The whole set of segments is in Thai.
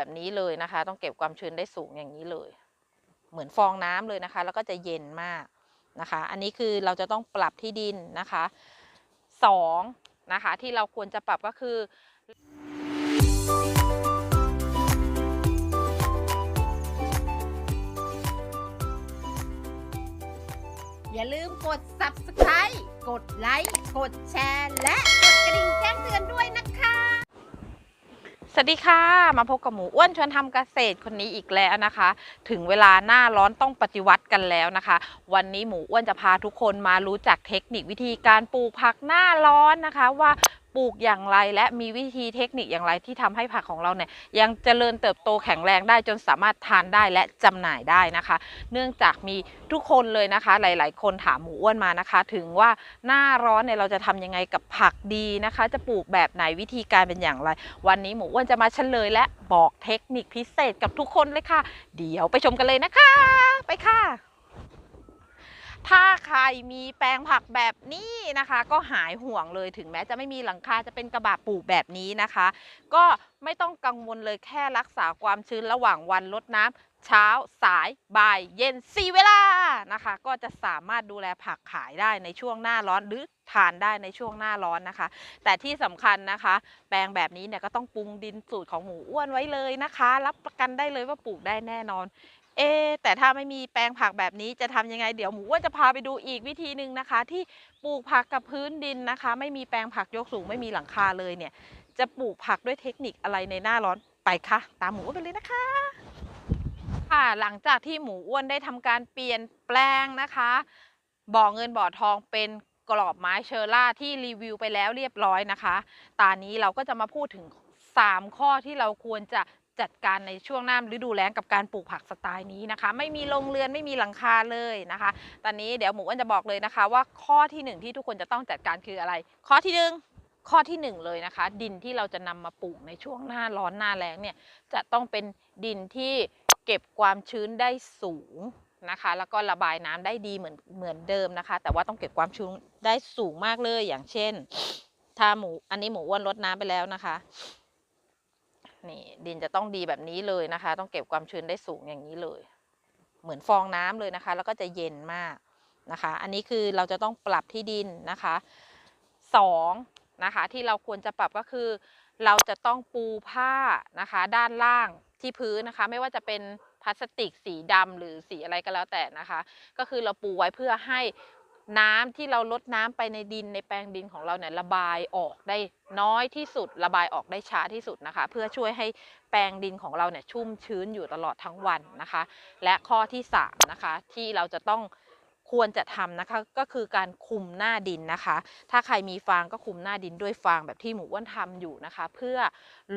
แบบนี้เลยนะคะ ต้องเก็บความชื้นได้สูงอย่างนี้เลย เหมือนฟองน้ำเลยนะคะ แล้วก็จะเย็นมากนะคะ อันนี้คือเราจะต้องปรับที่ดินนะคะสองนะคะ ที่เราควรจะปรับก็คืออย่าลืมกด subscribe กดไลค์ กดแชร์ และกดกระดิ่งแจ้งเตือนด้วยนะคะ สวัสดีค่ะ มาพบกับหมูอ้วนชวนทำเกษตรคนนี้อีกแล้วนะคะ ถึงเวลาหน้าร้อนต้องปฏิวัติกันแล้วนะคะ วันนี้หมูอ้วนจะพาทุกคนมารู้จักเทคนิควิธีการปลูกผักหน้าร้อนนะคะ ว่า ปลูกอย่างไรและมีวิธีเทคนิคอย่างไรที่ทำให้ผักของเราเนี่ยยังเจริญเติบโตแข็งแรงได้จนสามารถทานได้และจำหน่ายได้นะคะ เนื่องจากมีทุกคนเลยนะคะ หลาย ๆ คนถามหมูอ้วนมานะคะ ถึงว่าหน้าร้อนเนี่ยเราจะทำยังไงกับผักดีนะคะ จะปลูกแบบไหนวิธีการเป็นอย่างไร วันนี้หมูอ้วนจะมาเฉลยและบอกเทคนิคพิเศษกับทุกคนเลยค่ะ เดี๋ยวไปชมกันเลยนะคะ ไปค่ะ ถ้าใครมีแปลงผักแบบนี้นะคะ ก็หายห่วงเลยถึงแม้จะไม่มีหลังคาจะเป็นกระบะปลูกแบบนี้นะคะ ก็ไม่ต้องกังวลเลยแค่รักษาความชื้นระหว่างวันลดน้ำเช้าสายบ่ายเย็นสี่เวลานะคะ ก็จะสามารถดูแลผักขายได้ในช่วงหน้าร้อนหรือทานได้ในช่วงหน้าร้อนนะคะ แต่ที่สำคัญนะคะ แปลงแบบนี้เนี่ยก็ต้องปรุงดินสูตรของหมูอ้วนไว้เลยนะคะ รับประกันได้เลยว่าปลูกได้แน่นอน เอแต่ถ้าไม่มีแปลงผักแบบนี้จะทำยังไง เดี๋ยวหมูอ้วนจะพาไปดูอีกวิธีหนึ่งนะคะ ที่ปลูกผักกับพื้นดินนะคะ ไม่มีแปลงผักยกสูงไม่มีหลังคาเลยเนี่ย จะปลูกผักด้วยเทคนิคอะไรในหน้าร้อนไปค่ะ ตามหมูอ้วนไปเลยนะคะ ค่ะหลังจากที่หมูอ้วนได้ทำการเปลี่ยนแปลงนะคะ บ่อเงินบ่อทองเป็นกรอบไม้เชอร่าที่รีวิวไปแล้วเรียบร้อยนะคะ ตอนนี้เราก็จะมาพูดถึง 3 ข้อที่เราควรจะ จัดการในช่วงหน้าฤดูแล้งกับการปลูกผักสไตล์นี้นะคะ ไม่มีโรงเรือนไม่มีหลังคาเลยนะคะ ตอนนี้เดี๋ยวหมูอ้วนจะบอกเลยนะคะ ว่าข้อทีหนึ่งที่ทุกคนจะต้องจัดการคืออะไร ข้อที่หนึ่งข้อที่หนึ่งเลยนะคะ ดินที่เราจะนำมาปลูกในช่วงหน้าร้อนหน้าแล้งเนี่ยจะต้องเป็นดินที่เก็บความชื้นได้สูงนะคะ แล้วก็ระบายน้ำได้ดีเหมือนเหมือนเดิมนะคะ แต่ว่าต้องเก็บความชื้นได้สูงมากเลยอย่างเช่น ถ้าหมูอันนี้หมูอ้วนลดน้ำไปแล้วนะคะ นี่ดินจะต้องดีแบบนี้เลยนะคะ ต้องเก็บความชื้นได้สูงอย่างนี้เลย เหมือนฟองน้ำเลยนะคะ แล้วก็จะเย็นมากนะคะ อันนี้คือเราจะต้องปรับที่ดินนะคะสองนะคะที่เราควรจะปรับก็คือ เราจะต้องปูผ้านะคะ ด้านล่างที่พื้นนะคะ ไม่ว่าจะเป็นพลาสติกสีดำหรือสีอะไรก็แล้วแต่นะคะ ก็คือเราปูไว้เพื่อให้ น้ำที่เราลดน้ำไปในดินในแปลงดินของเราเนี่ยระบายออกได้น้อยที่สุด ระบายออกได้ช้าที่สุดนะคะ เพื่อช่วยให้แปลงดินของเราเนี่ยชุ่มชื้นอยู่ตลอดทั้งวันนะคะ และข้อที่สามนะคะที่เราจะต้อง ควรจะทำนะคะก็คือการคุมหน้าดินนะคะ ถ้าใครมีฟางก็คุมหน้าดินด้วยฟางแบบที่หมูอ้วนทำอยู่นะคะ เพื่อ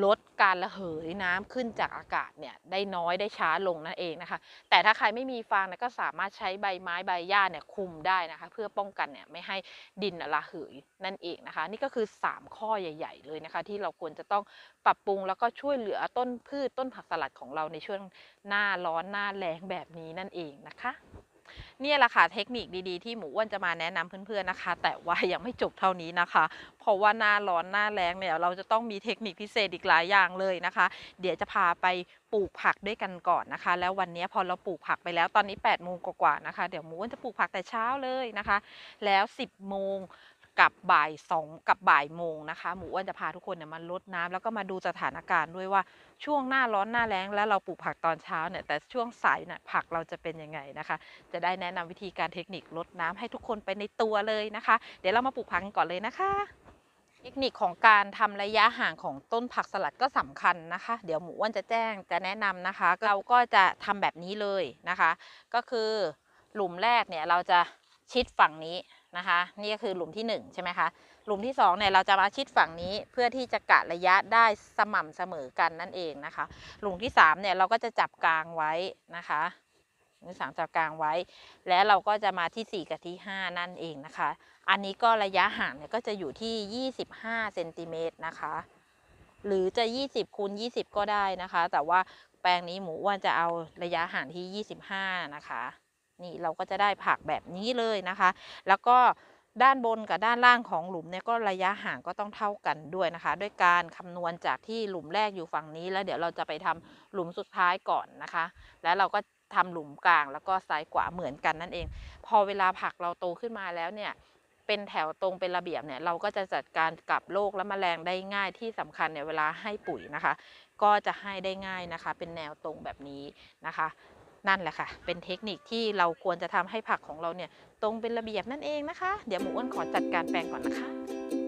ลดการระเหยน้ำขึ้นจากอากาศเนี่ยได้น้อยได้ช้าลงนั่นเองนะคะ แต่ถ้าใครไม่มีฟางนี่ยก็สามารถใช้ใบไม้ใบหญ้าเนี่ยคุมได้นะคะ เพื่อป้องกันเนี่ยไม่ให้ดินระเหยนั่นเองนะคะ นี่ก็คือ 3 ข้อใหญ่ ๆ เลยนะคะ ที่เราควรจะต้องปรับปรุงแล้วก็ช่วยเหลือต้นพืชต้นผักสลัดของเราในช่วงหน้าร้อนหน้าแล้งแบบนี้นั่นเองนะคะ เนี่ยแหละค่ะเทคนิคดีๆที่หมูอ้วนจะมาแนะนำเพื่อนๆนะคะ แต่ว่ายังไม่จบเท่านี้นะคะ เพราะว่าหน้าร้อนหน้าแรงเนี่ยเราจะต้องมีเทคนิคพิเศษอีกหลายอย่างเลยนะคะ เดี๋ยวจะพาไปปลูกผักด้วยกันก่อนนะคะ แล้ววันนี้พอเราปลูกผักไปแล้วตอนนี้8ปดโมงกว่าๆนะคะ เดี๋ยวหมูอ้วนจะปลูกผักแต่เช้าเลยนะคะ แล้ว 10บโมง กับบ่ายสองกับบ่ายโมงนะคะ หมูอ้วนจะพาทุกคนเนี่ยมาลดน้ำแล้วก็มาดูสถานการณ์ด้วยว่าช่วงหน้าร้อนหน้าแล้ง แล้วเราปลูกผักตอนเช้าเนี่ยแต่ช่วงสายเนี่ยผักเราจะเป็นยังไงนะคะ จะได้แนะนำวิธีการเทคนิคลดน้ำให้ทุกคนไปในตัวเลยนะคะ เดี๋ยวเรามาปลูกผักกันก่อนเลยนะคะเทคนิคของการทำระยะห่างของต้นผักสลัดก็สำคัญนะคะ เดี๋ยวหมูอ้วนจะแจ้งจะแนะนำนะคะ เราก็จะทำแบบนี้เลยนะคะ ก็คือหลุมแรกเนี่ยเราจะชิดฝั่งนี้ นะคะ นี่ก็คือหลุมที่หนึ่งใช่ไหมคะ หลุมที่สองเนี่ยเราจะมาชิดฝั่งนี้เพื่อที่จะกะระยะได้สม่ำเสมอกันนั่นเองนะคะ หลุมที่สามเนี่ยเราก็จะจับกลางไว้นะคะหลุมที่สามจับกลางไว้ แล้วเราก็จะมาที่สี่กับที่ห้านั่นเองนะคะ อันนี้ก็ระยะห่างเนี่ยก็จะอยู่ที่ 25เซนติเมตรนะคะ หรือจะ 20คูณ20 ก็ได้นะคะ แต่ว่าแปลงนี้หมูอ้วนจะเอาระยะห่างที่ 25 นะคะ นี่เราก็จะได้ผักแบบนี้เลยนะคะ แล้วก็ด้านบนกับด้านล่างของหลุมเนี่ยก็ระยะห่างก็ต้องเท่ากันด้วยนะคะ ด้วยการคำนวณจากที่หลุมแรกอยู่ฝั่งนี้ แล้วเดี๋ยวเราจะไปทำหลุมสุดท้ายก่อนนะคะ แล้วเราก็ทำหลุมกลางแล้วก็ซ้ายขวาเหมือนกันนั่นเอง พอเวลาผักเราโตขึ้นมาแล้วเนี่ยเป็นแถวตรงเป็นระเบียบเนี่ยเราก็จะจัดการกับโรคและแมลงได้ง่ายที่สำคัญเนี่ยเวลาให้ปุ๋ยนะคะ ก็จะให้ได้ง่ายนะคะ เป็นแนวตรงแบบนี้นะคะ นั่นแหละค่ะ เป็นเทคนิคที่เราควรจะทำให้ผักของเราเนี่ยตรงเป็นระเบียบนั่นเองนะคะ เดี๋ยวหมูอ้วนขอจัดการแปลงก่อนนะคะ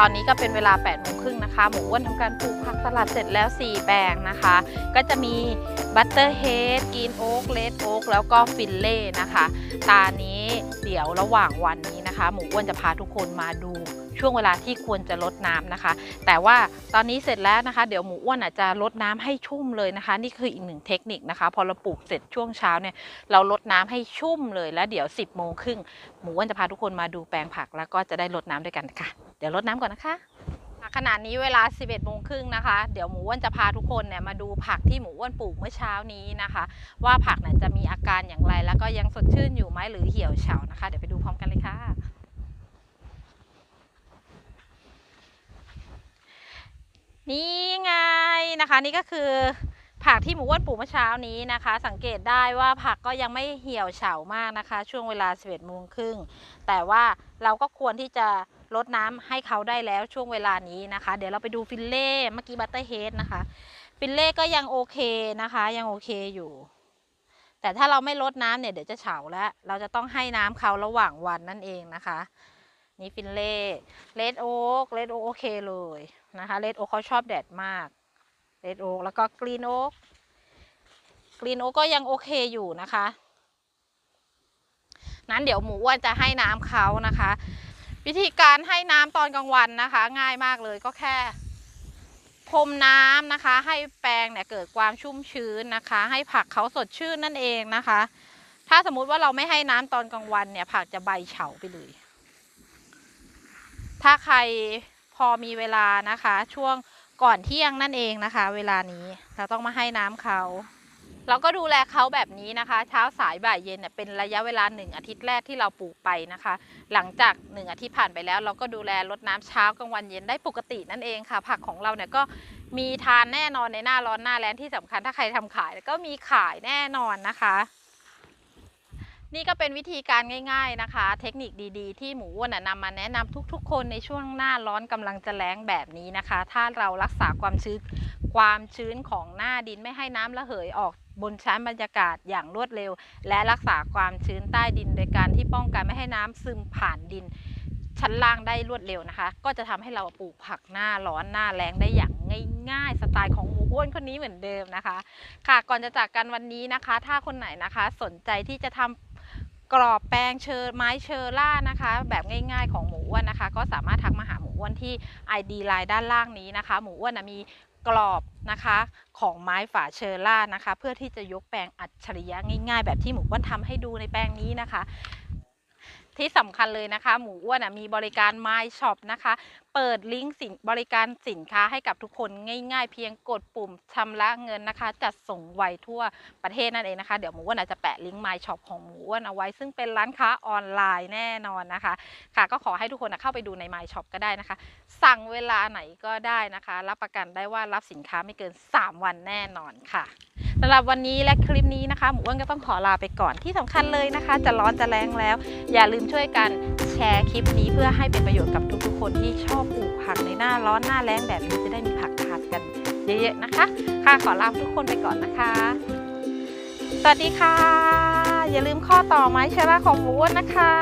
ตอนนี้ก็เป็นเวลา8โมงครึ่งนะคะ หมูอ้วนทำการปลูกผักสลัดเสร็จแล้ว 4 แปลงนะคะ ก็จะมีบัตเตอร์เฮดกรีนโอ๊กเลดโอ๊กแล้วก็ฟิลเล่นะคะ ตานี้เดี๋ยวระหว่างวันนี้นะคะ หมูอ้วนจะพาทุกคนมาดูช่วงเวลาที่ควรจะลดน้ำนะคะ แต่ว่าตอนนี้เสร็จแล้วนะคะ เดี๋ยวหมูอ้วนอาจจะลดน้ำให้ชุ่มเลยนะคะ นี่คืออีกหนึ่งเทคนิคนะคะ พอเราปลูกเสร็จช่วงเช้าเนี่ยเราลดน้ำให้ชุ่มเลยแล้วเดี๋ยว 10โมงครึ่งหมูอ้วนจะพาทุกคนมาดูแปลงผักแล้วก็จะได้ลดน้ำด้วยกันค่ะ เดี๋ยวลดน้ำก่อนนะคะขณะนี้เวลา 11โมงครึ่งนะคะ เดี๋ยวหมูอ้วนจะพาทุกคนเนี่ยมาดูผักที่หมูอ้วนปลูกเมื่อเช้านี้นะคะ ว่าผักนี่ยจะมีอาการอย่างไร แล้วก็ยังสดชื่นอยู่ไหมหรือเหี่ยวเฉานะคะ เดี๋ยวไปดูพร้อมกันเลยค่ะ นี่ไงนะคะนี่ก็คือผักที่หมูอ้วนปลูกเมื่อเช้านี้นะคะ สังเกตได้ว่าผักก็ยังไม่เหี่ยวเฉามากนะคะ ช่วงเวลา 11โมงครึ่งแต่ว่าเราก็ควรที่จะ ลดน้ำให้เขาได้แล้วช่วงเวลานี้นะคะ เดี๋ยวเราไปดูฟิลเล่เมื่อกี้บัตเตอร์เฮดนะคะ ฟิลเล่ก็ยังโอเคนะคะ ยังโอเคอยู่ แต่ถ้าเราไม่ลดน้ำเนี่ยเดี๋ยวจะเฉาแล้ว เราจะต้องให้น้ำเขาระหว่างวันนั่นเองนะคะนี่ฟิลเล่เลดโอ๊กเลดโอ๊กโอเคเลยนะคะเลดโอ๊กเขาชอบแดดมากเลดโอ๊กแล้วก็กรีนโอ๊กกรีนโอ๊กก็ยังโอเคอยู่นะคะ นั้นเดี๋ยวหมูอ้วนจะให้น้ำเขานะคะ วิธีการให้น้ำตอนกลางวันนะคะ ง่ายมากเลยก็แค่พรมน้ำนะคะ ให้แปลงเนี่ยเกิดความชุ่มชื้นนะคะ ให้ผักเขาสดชื่นนั่นเองนะคะ ถ้าสมมุติว่าเราไม่ให้น้ำตอนกลางวันเนี่ย ผักจะใบเฉาไปเลย ถ้าใครพอมีเวลานะคะ ช่วงก่อนเที่ยงนั่นเองนะคะ เวลานี้เราต้องมาให้น้ำเขา เราก็ดูแลเขาแบบนี้นะคะ เช้าสายบ่ายเย็นเนี่ยเป็นระยะเวลาหนึ่งอาทิตย์แรกที่เราปลูกไปนะคะ หลังจากหนึ่งอาทิตย์ผ่านไปแล้ว เราก็ดูแลรดน้ำเช้ากลางวันเย็นได้ปกตินั่นเองค่ะ ผักของเราเนี่ยก็มีทานแน่นอนในหน้าร้อนหน้าแล้งที่สำคัญถ้าใครทำขายก็มีขายแน่นอนนะคะ นี่ก็เป็นวิธีการง่ายๆนะคะ เทคนิคดีๆ ที่หมูอ้วนนะนำมาแนะนำทุกๆ คนในช่วงหน้าร้อนกำลังจะแล้งแบบนี้นะคะ ถ้าเรารักษาความชื้นความชื้นของหน้าดินไม่ให้น้ำระเหยออกบนชั้นบรรยากาศอย่างรวดเร็ว และรักษาความชื้นใต้ดิน โดยการที่ป้องกันไม่ให้น้ำซึมผ่านดิน ชั้นล่างได้รวดเร็วนะคะ ก็จะทำให้เราปลูกผักหน้าร้อนหน้าแรงได้อย่างง่ายๆ สไตล์ของหมูอ้วนคนนี้เหมือนเดิมนะคะ ค่ะก่อนจะจากกันวันนี้นะคะ ถ้าคนไหนนะคะ สนใจที่จะทำ กรอบแปลงเชอร์ไม้เชอร่านะคะ แบบง่าย ๆของหมูอ้วนนะคะ ก็สามารถทักมาหาหมูอ้วนที่ ID ไลน์ด้านล่างนี้นะคะ หมูอ้วนนะมีกรอบนะคะของไม้ฝาเชอร่านะคะ เพื่อที่จะยกแปลงอัจฉริยะง่าย ๆ แบบที่หมูอ้วนทำให้ดูในแปลงนี้นะคะที่สำคัญเลยนะคะ หมูอ้วนนะมีบริการ My Shop นะคะ เปิดลิงก์สินบริการสินค้าให้กับทุกคนง่าย ๆ เพียงกดปุ่มชำระเงินนะคะ จัดส่งไวทั่วประเทศนั่นเองนะคะ เดี๋ยวหมูอ้วนอาจจะแปะลิงก์ My Shop ของหมูอ้วนเอาไว้ ซึ่งเป็นร้านค้าออนไลน์แน่นอนนะคะ ค่ะ ก็ขอให้ทุกคนเข้าไปดูใน My Shop ก็ได้นะคะ สั่งเวลาไหนก็ได้นะคะ รับประกันได้ว่ารับสินค้าไม่เกิน 3 วันแน่นอนค่ะสำหรับวันนี้และคลิปนี้นะคะหมูอ้วนก็ต้องขอลาไปก่อนที่สำคัญเลยนะคะ จะร้อนจะแรงแล้ว อย่าลืมช่วยกันแชร์คลิปนี้เพื่อให้เป็นประโยชน์กับทุกๆคนที่ชอบปลูกผักในหน้าร้อนหน้าแล้งแบบนี้จะได้มีผักทานกันเยอะๆนะคะ ค่ะขอลาทุกคนไปก่อนนะคะ สวัสดีค่ะ อย่าลืมข้อต่อไม้เชอร่าของหมูอ้วนนะคะ